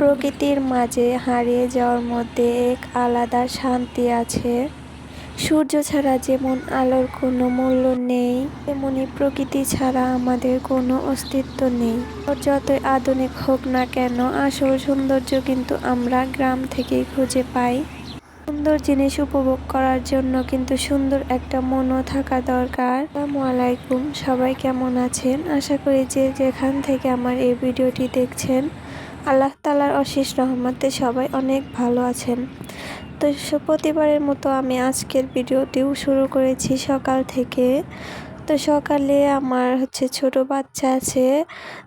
প্রকৃতির মাঝে হারিয়ে যাওয়ার মধ্যে এক আলাদা শান্তি আছে। সূর্য ছাড়া যেমন আলোর কোনো মূল্য নেই, তেমনি প্রকৃতি ছাড়া আমাদের কোনো অস্তিত্ব নেই। যতই আধুনিক হোক না কেন, আসল সৌন্দর্য কিন্তু আমরা গ্রাম থেকেই খুঁজে পাই। সুন্দর জিনিস উপভোগ করার জন্য কিন্তু সুন্দর একটা মনও থাকা দরকার। আসসালামু আলাইকুম, সবাই কেমন আছেন? আশা করি যে যেখান থেকে আমার এই ভিডিওটি দেখছেন আল্লাহ তালার অশেষ রহমতে সবাই অনেক ভালো আছেন। তো প্রতিবারের মতো আমি আজকের ভিডিওটিও শুরু করেছি সকাল থেকে। তো সকালে আমার হচ্ছে ছোট বাচ্চা আছে।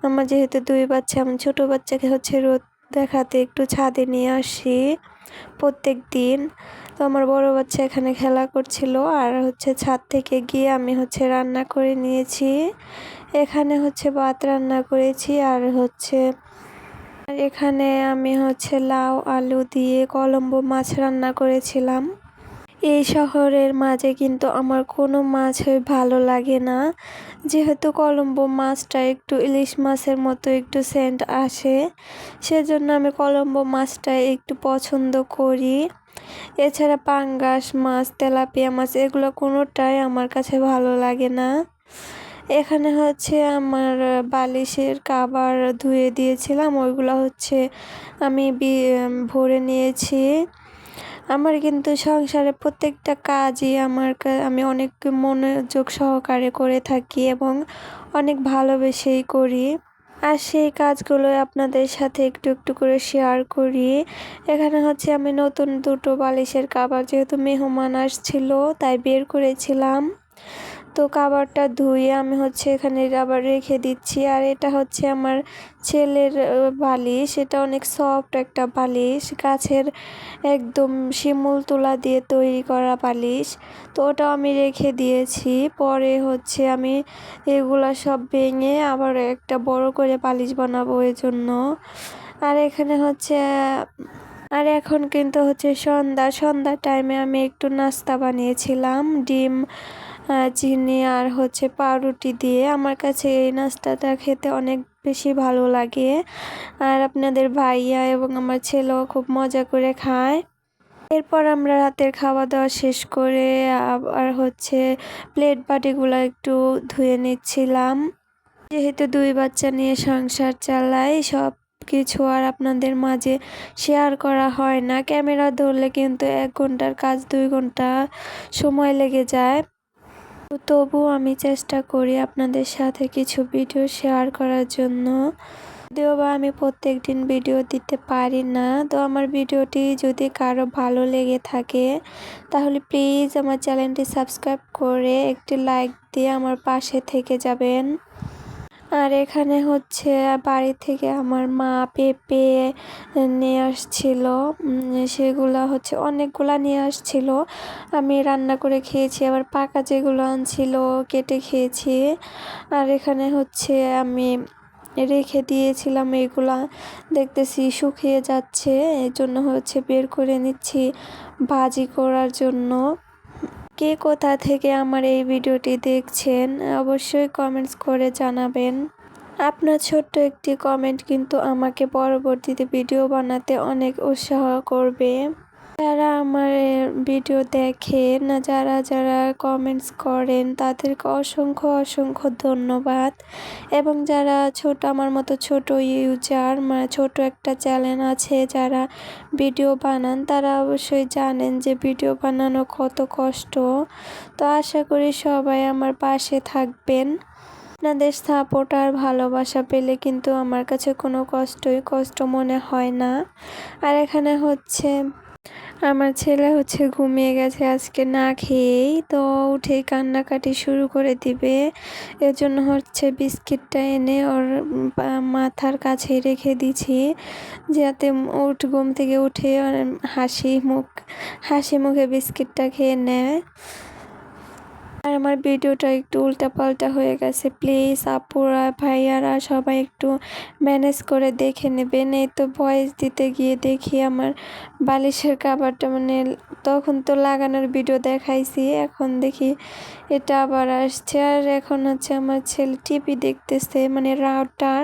আমার যেহেতু দুই বাচ্চা, আমি ছোট বাচ্চাকে হচ্ছে রোদ দেখাতে একটু ছাদে নিয়ে আসি প্রত্যেক দিন। তো আমার বড় বাচ্চা এখানে খেলা করছিল আর হচ্ছে ছাদ থেকে গিয়ে আমি হচ্ছে রান্না করে নিয়েছি। এখানে হচ্ছে ভাত রান্না করেছি আর হচ্ছে আর এখানে আমি হচ্ছে লাউ, আলু দিয়ে কলম্বো মাছ রান্না করেছিলাম। এই শহরের মাঝে কিন্তু আমার কোনো মাছই ভালো লাগে না। যেহেতু কলম্বো মাছটা একটু ইলিশ মাছের মতো একটু সেন্ট আসে, সেজন্য আমি কলম্বো মাছটা একটু পছন্দ করি। এছাড়া পাঙ্গাস মাছ, তেলাপিয়া মাছ, এগুলো কোনোটাই আমার কাছে ভালো লাগে না। এখানে হচ্ছে আমার বালিশের কাবার ধুয়ে দিয়েছিলাম, ওইগুলো হচ্ছে আমি ভরে নিয়েছি। আমার কিন্তু সংসারে প্রত্যেকটা কাজই আমার আমি অনেক মনোযোগ সহকারে করে থাকি এবং অনেক ভালোবেসেই করি। আর সেই কাজগুলো আপনাদের সাথে একটু একটু করে শেয়ার করি। এখানে হচ্ছে আমি নতুন দুটো বালিশের কাবার, যেহেতু মেহমান আসছিল, তাই বের করেছিলাম। তো কাবারটা ধুয়ে আমি হচ্ছে এখানে আবার রেখে দিচ্ছি। আর এটা হচ্ছে আমার ছেলের বালিশ। এটা অনেক সফট একটা বালিশ। গাছের একদম শিমুল তুলা দিয়ে তৈরি করা বালিশ। তো ওটাও আমি রেখে দিয়েছি। পরে হচ্ছে আমি এগুলা সব ভেঙে আবার একটা বড় করে বালিশ বানাবো এর জন্য আর এখানে হচ্ছে, আর এখন কিন্তু হচ্ছে সন্ধ্যা। সন্ধ্যার টাইমে আমি একটু নাস্তা বানিয়েছিলাম। ডিম চিনি আর হচ্ছে পাউরুটি দিয়ে আমার কাছে এই নাস্তাটা খেতে অনেক বেশি ভালো লাগে। আর আপনাদের ভাইয়া এবং আমার ছেলেও খুব মজা করে খায়। এরপর আমরা রাতের খাওয়া দাওয়া শেষ করে আবার হচ্ছে প্লেট বাটিগুলো একটু ধুয়ে নিচ্ছিলাম। যেহেতু দুই বাচ্চা নিয়ে সংসার চালাই সব কিছু আর আপনাদের মাঝে শেয়ার করা হয় না। ক্যামেরা ধরলে কিন্তু এক ঘণ্টার কাজ দুই ঘণ্টা সময় লেগে যায়। তো তবুও আমি চেষ্টা করি আপনাদের সাথে কিছু ভিডিও শেয়ার করার জন্য। যদিও বা আমি প্রত্যেক দিন ভিডিও দিতে পারি না, তো আমার ভিডিওটি যদি কারও ভালো লেগে থাকে, তাহলে প্লিজ আমার চ্যানেলটি সাবস্ক্রাইব করে একটি লাইক দিয়ে আমার পাশে থেকে যাবেন। আর এখানে হচ্ছে বাড়ি থেকে আমার মা পেঁপে নিয়ে আসছিল। সেগুলো হচ্ছে অনেকগুলা নিয়ে আসছিল। আমি রান্না করে খেয়েছি, আবার পাকা যেগুলো আনছিল কেটে খেয়েছি। আর এখানে হচ্ছে আমি রেখে দিয়েছিলাম এগুলা। দেখতেছি শুকিয়ে যাচ্ছে এই জন্য হচ্ছে বের করে নিচ্ছি ভাজি করার জন্য। কে কোথা থেকে আমার এই ভিডিওটি দেখছেন, অবশ্যই কমেন্টস করে জানাবেন। আপনার ছোট্ট একটি কমেন্ট কিন্তু আমাকে পরবর্তীতে ভিডিও বানাতে অনেক উৎসাহ করবে। যারা আমার ভিডিও দেখেন, যারা যারা কমেন্টস করেন, তাদেরকে অসংখ্য অসংখ্য ধন্যবাদ। এবং যারা ছোট, আমার মতো ছোট ইউজার মানে ছোট একটা চ্যানেল আছে, যারা ভিডিও বানান, তারা অবশ্যই জানেন যে ভিডিও বানানো কত কষ্ট। তো আশা করি সবাই আমার পাশে থাকবেন। আপনাদের সাপোর্ট আর ভালোবাসা পেলে কিন্তু আমার কাছে কোনো কষ্টই কষ্ট মনে হয় না। আর এখানে হচ্ছে আমার ছেলে হচ্ছে ঘুমিয়ে গেছে আজকে না খেয়েই, তো উঠে কান্নাকাটি শুরু করে দিবে। এর জন্য হচ্ছে বিস্কিটটা এনে ওর মাথার কাছে রেখে দিছি, যাতে উঠ, ঘুম থেকে উঠে হাসি মুখ, হাসি মুখে বিস্কিটটা খেয়ে নেয়। আর আমার ভিডিওটা একটু উল্টাপাল্টা হয়ে গেছে। প্লিজ আপুরা, ভাইয়ারা সবাই একটু ম্যানেজ করে দেখে নেবেন। এই তো ভয়েস দিতে গিয়ে দেখি আমার বালিশের কাবারটা মানে তখন তো লাগানোর ভিডিও দেখাইছি, এখন দেখি এটা আবার আসছে। আর এখন হচ্ছে আমার ছেলে টিভি দেখতেছে মানে রাউটার।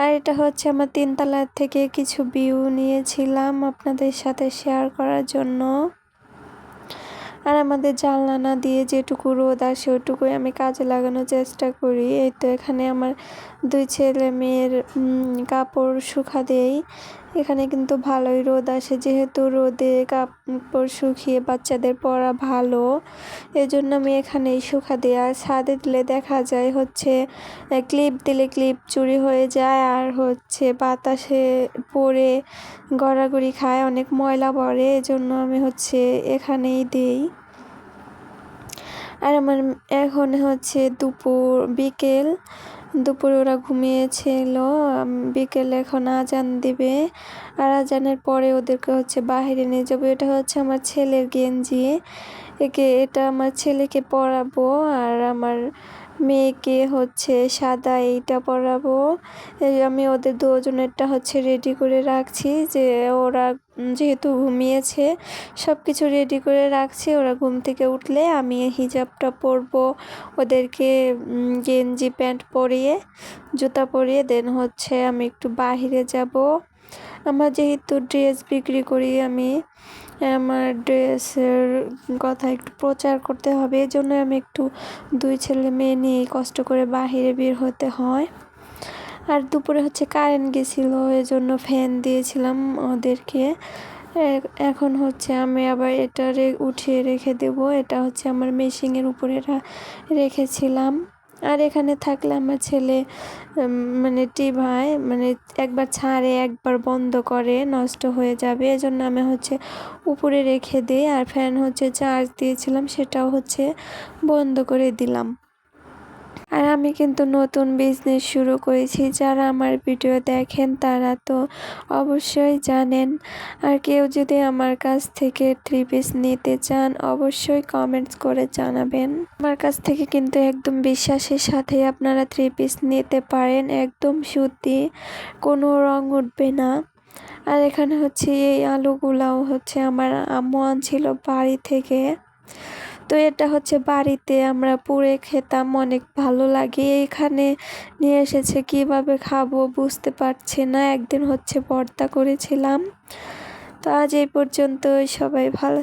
আর এটা হচ্ছে আমার তিনতলার থেকে কিছু ভিউ নিয়েছিলাম আপনাদের সাথে শেয়ার করার জন্য। আর আমাদের জানলানা দিয়ে যেটুকু রোদ আসে ওটুকুই আমি কাজে লাগানোর চেষ্টা করি। এই তো এখানে আমার দুই ছেলে মেয়ের কাপড় শুকা দেই এখানে কিন্তু ভালোই রোদ আসে। যেহেতু রোদে কাপড় শুকিয়ে বাচ্চাদের পরা ভালো, এজন্য আমি এখানেই শুকা আর ছাদে দিলে দেখা যায় হচ্ছে ক্লিপ দিলে ক্লিপ চুরি হয়ে যায় আর হচ্ছে বাতাসে পড়ে গড়াগড়ি খায়, অনেক ময়লা পড়ে, এজন্য আমি হচ্ছে এখানেই দিই। আর আমার এখন হচ্ছে দুপুর বিকেল দুপুরে ওরা ঘুমিয়েছিল বিকেলে এখন আজান দিবে। আর আজানের পরে ওদেরকে হচ্ছে বাহিরে নিয়ে যাব। এটা হচ্ছে আমার ছেলের গেঞ্জি। একে, এটা আমার ছেলেকে পরাবো। আর আমার মেয়েকে হচ্ছে সাদা এইটা পরাবো। আমি ওদের দুজনেরটা হচ্ছে রেডি করে রাখছি যে ওরা যেহেতু ঘুমিয়েছে সব কিছু রেডি করে রাখছি। ওরা ঘুম থেকে উঠলে আমি হিজাবটা পরবো ওদেরকে গেঞ্জি প্যান্ট পরিয়ে, জুতা পরিয়ে দেন হচ্ছে আমি একটু বাহিরে যাব। আমার যেহেতু ড্রেস বিক্রি করি আমি আমার ড্রেসের কথা একটু প্রচার করতে হবে। এই জন্য আমি একটু দুই ছেলে মেয়ে নিয়ে কষ্ট করে বাহিরে বের হতে হয়। আর দুপুরে হচ্ছে কারেন্ট গেছিল, এজন্য ফ্যান দিয়েছিলাম ওদেরকে। এখন হচ্ছে আমি আবার এটা উঠিয়ে রেখে দেব। এটা হচ্ছে আমার মেশিনের উপরে রেখেছিলাম। আর এখানে থাকলে আমার ছেলে মানে টিভায় মানে একবার ছাড়ে, একবার বন্ধ করে, নষ্ট হয়ে যাবে। এজন্য আমি হচ্ছে উপরে রেখে দিই আর ফ্যান হচ্ছে চার্জ দিয়েছিলাম, সেটাও হচ্ছে বন্ধ করে দিলাম। আর আমি কিন্তু নতুন বিজনেস শুরু করেছি। যারা আমার ভিডিও দেখেন, তারা তো অবশ্যই জানেন। আর কেউ যদি আমার কাছ থেকে থ্রি পিস নিতে চান, অবশ্যই কমেন্টস করে জানাবেন। আমার কাছ থেকে কিন্তু একদম বিশ্বাসের সাথে আপনারা থ্রি পিস নিতে পারেন। একদম সুতি কোনো রং উঠবে না। আর এখানে হচ্ছে এই আলুগুলাও হচ্ছে আমার আম্মু আনছিল বাড়ি থেকে। তো এটা হচ্ছে বাড়িতে আমরা পুড়ে খেতাম, অনেক ভালো লাগে। এখানে নিয়ে এসেছে কীভাবে খাব বুঝতে পারছি না, একদিন হচ্ছে পর্দা করেছিলাম। তো আজ এই পর্যন্ত সবাই ভালো